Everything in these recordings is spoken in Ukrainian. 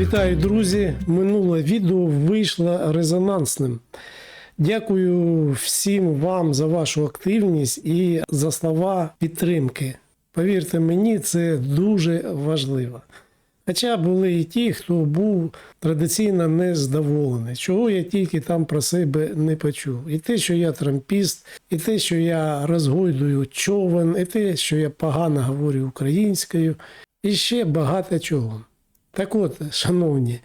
Вітаю, друзі! Минуле відео вийшло резонансним. Дякую всім вам за вашу активність і за слова підтримки. Повірте мені, це дуже важливо. Хоча були і ті, хто був традиційно незадоволений, чого я тільки там про себе не почув. І те, що я трампіст, і те, що я розгойдую човен, і те, що я погано говорю українською, і ще багато чого. Так от, шановні,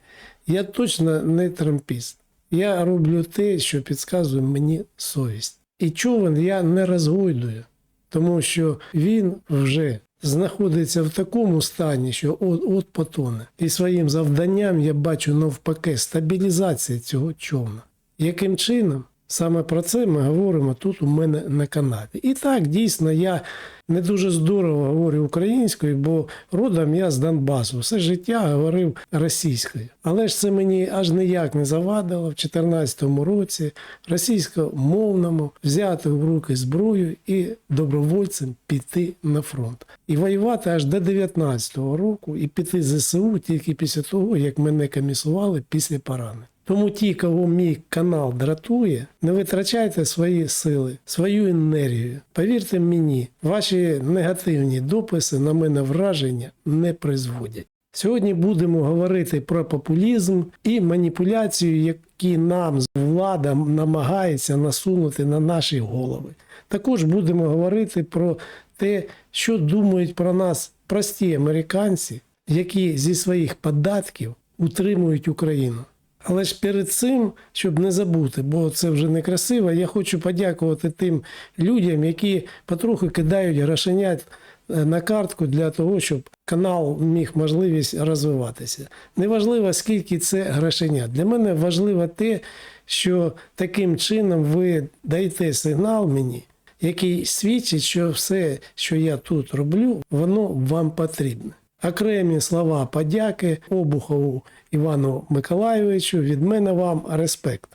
я точно не трампіст. Я роблю те, що підказує мені совість. І човен я не розгойдую, тому що він вже знаходиться в такому стані, що от от потоне. І своїм завданням я бачу навпаки стабілізація цього човна. Яким чином? Саме про це ми говоримо тут у мене на каналі. І так, дійсно, я не дуже здорово говорю українською, бо родом я з Донбасу. Все життя говорив російською. Але ж це мені аж ніяк не завадило в 2014 році російськомовному взяти в руки зброю і добровольцем піти на фронт. І воювати аж до 19-го року і піти з ЗСУ тільки після того, як мене комісували після поранень. Тому ті, кого мій канал дратує, не витрачайте свої сили, свою енергію. Повірте мені, ваші негативні дописи на мене враження не призводять. Сьогодні будемо говорити про популізм і маніпуляцію, які нам влада намагається насунути на наші голови. Також будемо говорити про те, що думають про нас прості американці, які зі своїх податків утримують Україну. Але ж перед цим, щоб не забути, бо це вже не красиво, я хочу подякувати тим людям, які потроху кидають грошенят е, на картку для того, щоб канал міг можливість розвиватися. Неважливо, скільки це грошенят. Для мене важливо те, що таким чином ви даєте сигнал мені, який свідчить, що все, що я тут роблю, воно вам потрібне. Окремі слова подяки Обухову Івану Миколайовичу. Від мене вам респект.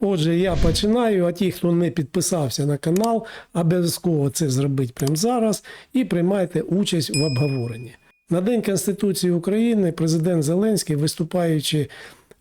Отже, я починаю, а ті, хто не підписався на канал, обов'язково це зробіть прямо зараз і приймайте участь в обговоренні. На День Конституції України президент Зеленський, виступаючи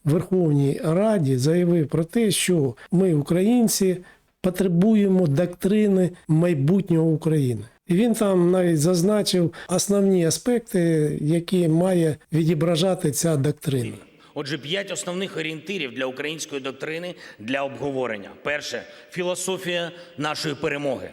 в Верховній Раді, заявив про те, що ми, українці, потребуємо доктрини майбутнього України. І він там навіть зазначив основні аспекти, які має відображати ця доктрина. Отже, п'ять основних орієнтирів для української доктрини для обговорення. Перше філософія нашої перемоги.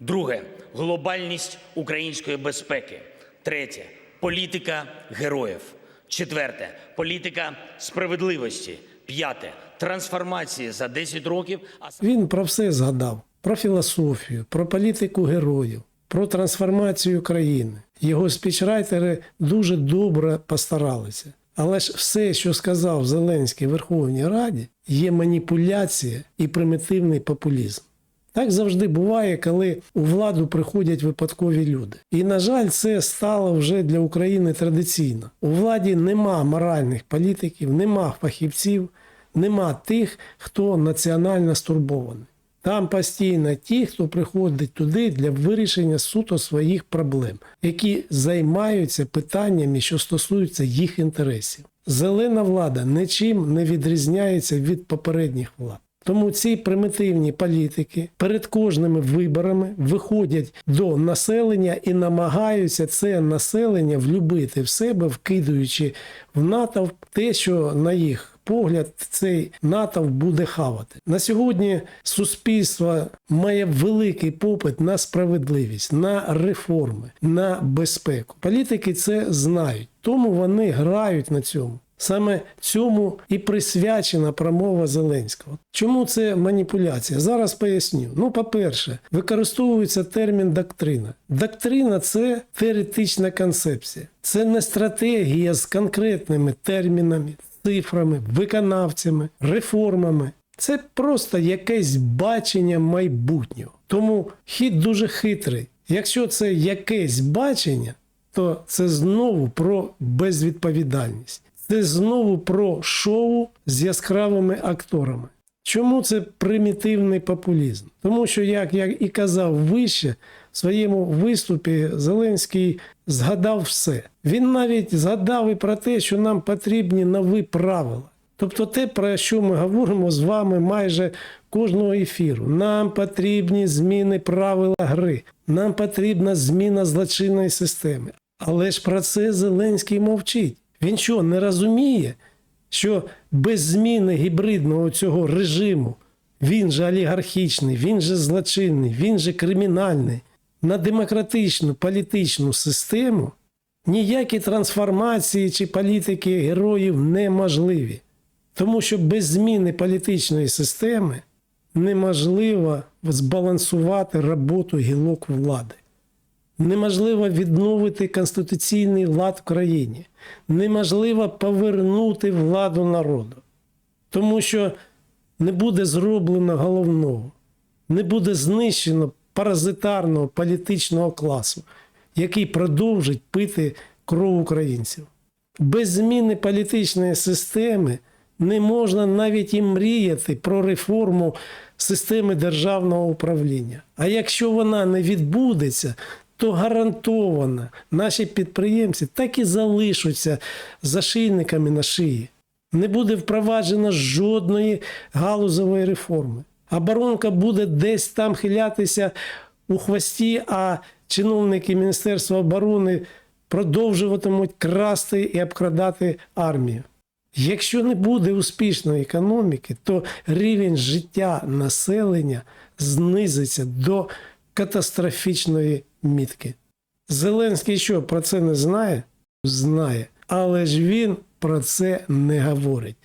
Друге глобальність української безпеки. Третє політика героїв. Четверте політика справедливості. П'яте трансформації за 10 років. А Він про все згадав: про філософію, про політику героїв, про трансформацію країни. Його спічрайтери дуже добре постаралися. Але ж все, що сказав Зеленський Верховній Раді, є маніпуляція і примітивний популізм. Так завжди буває, коли у владу приходять випадкові люди. І, на жаль, це стало вже для України традиційно. У владі нема моральних політиків, нема фахівців, нема тих, хто національно стурбований. Там постійно ті, хто приходить туди для вирішення суто своїх проблем, які займаються питаннями, що стосуються їх інтересів. Зелена влада нічим не відрізняється від попередніх влад. Тому ці примітивні політики перед кожними виборами виходять до населення і намагаються це населення влюбити в себе, вкидуючи в натовп те, що на їх погляд цей натовп буде хавати. На сьогодні суспільство має великий попит на справедливість, на реформи, на безпеку. Політики це знають, тому вони грають на цьому. Саме цьому і присвячена промова Зеленського. Чому це маніпуляція? Зараз поясню. Ну, по-перше, використовується термін доктрина. Доктрина це теоретична концепція, це не стратегія з конкретними термінами, цифрами, виконавцями, реформами. Це просто якесь бачення майбутнього. Тому хід дуже хитрий. Якщо це якесь бачення, то це знову про безвідповідальність. Це знову про шоу з яскравими акторами. Чому це примітивний популізм? Тому що, як я і казав вище, своєму виступі Зеленський згадав все. Він навіть згадав і про те, що нам потрібні нові правила. Тобто те, про що ми говоримо з вами майже кожного ефіру. Нам потрібні зміни правил гри, нам потрібна зміна злочинної системи. Але ж про це Зеленський мовчить. Він що, не розуміє, що без зміни гібридного цього режиму він же олігархічний, він же злочинний, він же кримінальний. На демократичну політичну систему ніякі трансформації чи політики героїв неможливі. Тому що без зміни політичної системи неможливо збалансувати роботу гілок влади. Неможливо відновити конституційний лад в країні. Неможливо повернути владу народу. Тому що не буде зроблено головного, не буде знищено паразитарного політичного класу, який продовжить пити кров українців. Без зміни політичної системи не можна навіть і мріяти про реформу системи державного управління. А якщо вона не відбудеться, то гарантовано наші підприємці так і залишаться зашийниками на шиї. Не буде впроваджено жодної галузової реформи. Оборонка буде десь там хилятися у хвості, а чиновники Міністерства оборони продовжуватимуть красти і обкрадати армію. Якщо не буде успішної економіки, то рівень життя населення знизиться до катастрофічної мітки. Зеленський що про це не знає? Знає. Але ж він про це не говорить.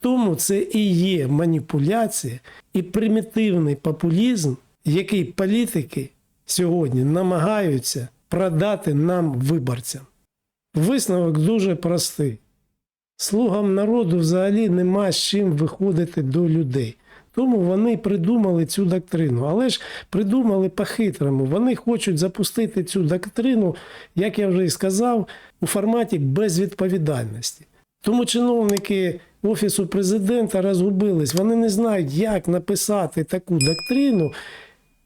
Тому це і є маніпуляція і примітивний популізм, який політики сьогодні намагаються продати нам виборцям. Висновок дуже простий. Слугам народу взагалі нема з чим виходити до людей. Тому вони придумали цю доктрину. Але ж придумали по-хитрому. Вони хочуть запустити цю доктрину, як я вже і сказав, у форматі безвідповідальності. Тому чиновники Офісу президента розгубились. Вони не знають, як написати таку доктрину,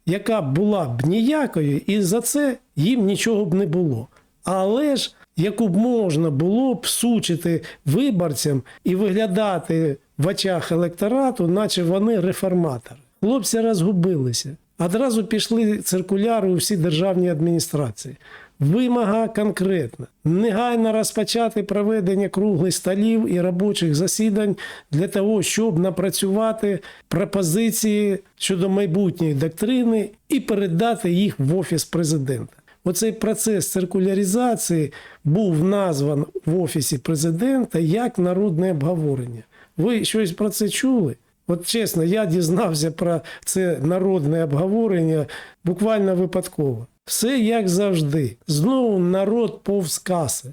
яка була б ніякою, і за це їм нічого б не було. Але ж яку б можна було б сучити виборцям і виглядати в очах електорату, наче вони реформатори. Хлопці розгубилися. Одразу пішли циркуляри у всі державні адміністрації. Вимога конкретна: негайно розпочати проведення круглих столів і робочих засідань для того, щоб напрацювати пропозиції щодо майбутньої доктрини і передати їх в офіс президента. Оцей процес циркуляризації був назван в офісі президента як народне обговорення. Ви щось про це чули? От чесно, я дізнався про це народне обговорення буквально випадково. Все як завжди. Знову народ повз каси.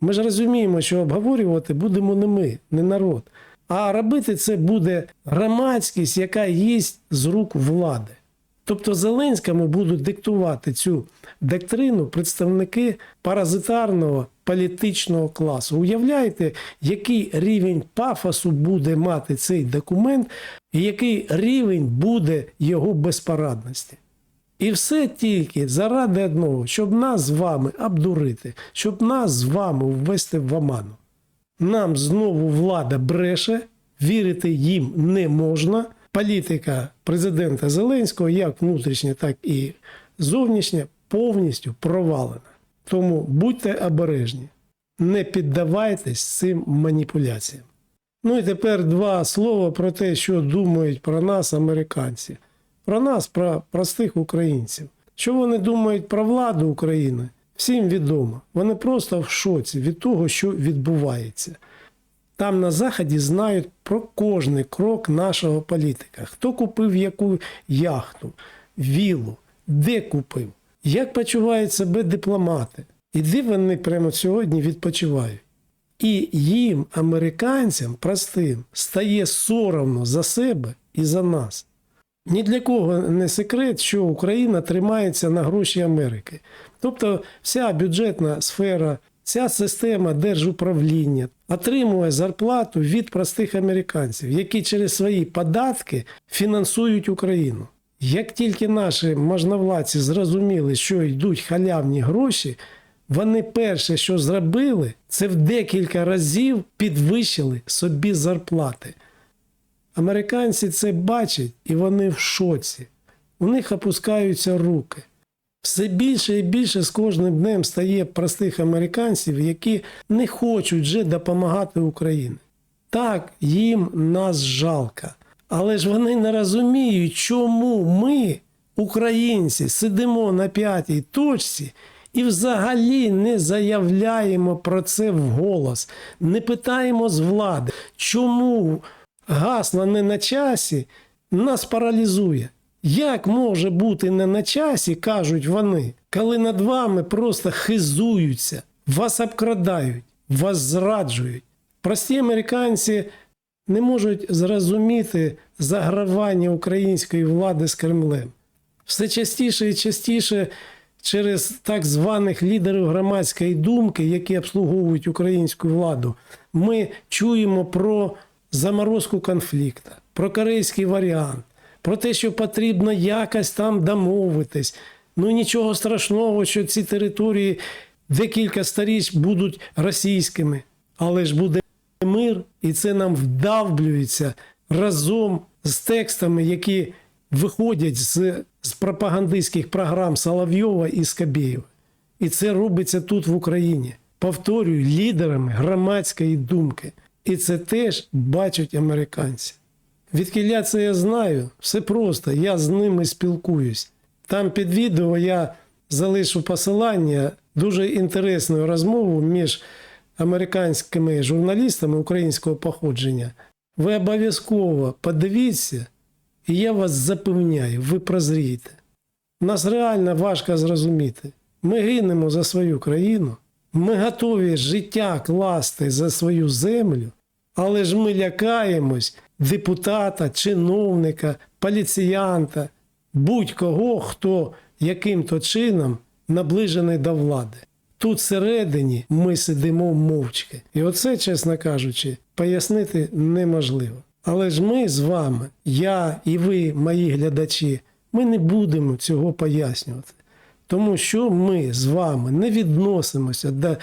Ми ж розуміємо, що обговорювати будемо не ми, не народ. А робити це буде громадськість, яка є з рук влади. Тобто Зеленському будуть диктувати цю доктрину представники паразитарного політичного класу. Уявляєте, який рівень пафосу буде мати цей документ, і який рівень буде його безпорадності. І все тільки заради одного, щоб нас з вами обдурити, щоб нас з вами ввести в оману. Нам знову влада бреше, вірити їм не можна. Політика президента Зеленського, як внутрішня, так і зовнішня, повністю провалена. Тому будьте обережні, не піддавайтесь цим маніпуляціям. Ну і тепер два слова про те, що думають про нас американці, про нас, про простих українців. Що вони думають про владу України, всім відомо. Вони просто в шоці від того, що відбувається. Там на Заході знають про кожний крок нашого політика. Хто купив яку яхту, вілу, де купив, як почувають себе дипломати, і де вони прямо сьогодні відпочивають. І їм, американцям, простим, стає соромно за себе і за нас. Ні для кого не секрет, що Україна тримається на гроші Америки. Тобто вся бюджетна сфера, ця система держуправління отримує зарплату від простих американців, які через свої податки фінансують Україну. Як тільки наші можновладці зрозуміли, що йдуть халявні гроші, вони перше, що зробили, це в декілька разів підвищили собі зарплати. Американці це бачать і вони в шоці. У них опускаються руки. Все більше і більше з кожним днем стає простих американців, які не хочуть вже допомагати Україні. Так, їм нас жалко. Але ж вони не розуміють, чому ми, українці, сидимо на п'ятій точці і взагалі не заявляємо про це вголос, не питаємо з влади, чому гасла не на часі нас паралізує. Як може бути не на часі, кажуть вони, коли над вами просто хизуються, вас обкрадають, вас зраджують. Прості американці не можуть зрозуміти загравання української влади з Кремлем. Все частіше і частіше через так званих лідерів громадської думки, які обслуговують українську владу, ми чуємо про заморозку конфлікту, про корейський варіант, про те, що потрібно якось там домовитись. Ну нічого страшного, що ці території декілька сторіч будуть російськими, але ж буде мир, і це нам вдавлюється разом з текстами, які виходять з, з пропагандистських програм Соловйова і Скабєєва. І це робиться тут в Україні. Повторюю, лідерами громадської думки. І це теж бачать американці. Відкіля це я знаю, все просто, я з ними спілкуюсь. Там під відео я залишу посилання дуже інтересну розмову між американськими журналістами українського походження. Ви обов'язково подивіться, і я вас запевняю, ви прозрієте. Нас реально важко зрозуміти. Ми гинемо за свою країну, ми готові життя класти за свою землю, але ж ми лякаємось депутата, чиновника, поліціянта, будь-кого, хто яким-то чином наближений до влади. Тут всередині ми сидимо мовчки. І оце, чесно кажучи, пояснити неможливо. Але ж ми з вами, я і ви, мої глядачі, ми не будемо цього пояснювати. Тому що ми з вами не відносимося до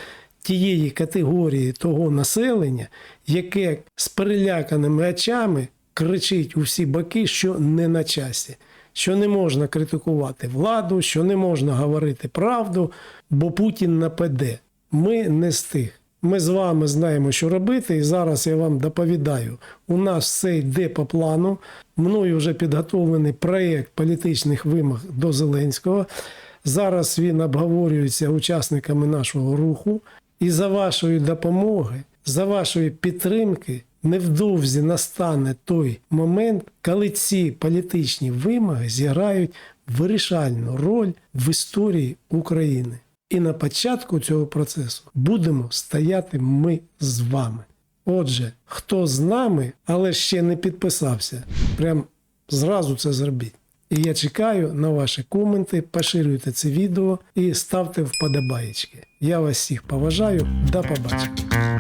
тієї категорії того населення, яке з переляканими очами кричить у всі боки, що не на часі, що не можна критикувати владу, що не можна говорити правду, бо Путін нападе. Ми не з тих. Ми з вами знаємо, що робити, і зараз я вам доповідаю. У нас все йде по плану. Мною вже підготовлений проєкт політичних вимог до Зеленського. Зараз він обговорюється учасниками нашого руху. І за вашої допомоги, за вашої підтримки, невдовзі настане той момент, коли ці політичні вимоги зіграють вирішальну роль в історії України. І на початку цього процесу будемо стояти ми з вами. Отже, хто з нами, але ще не підписався, прям зразу це зробіть. І я чекаю на ваші коменти, поширюйте це відео і ставте вподобаєчки. Я вас всіх поважаю. До побачення.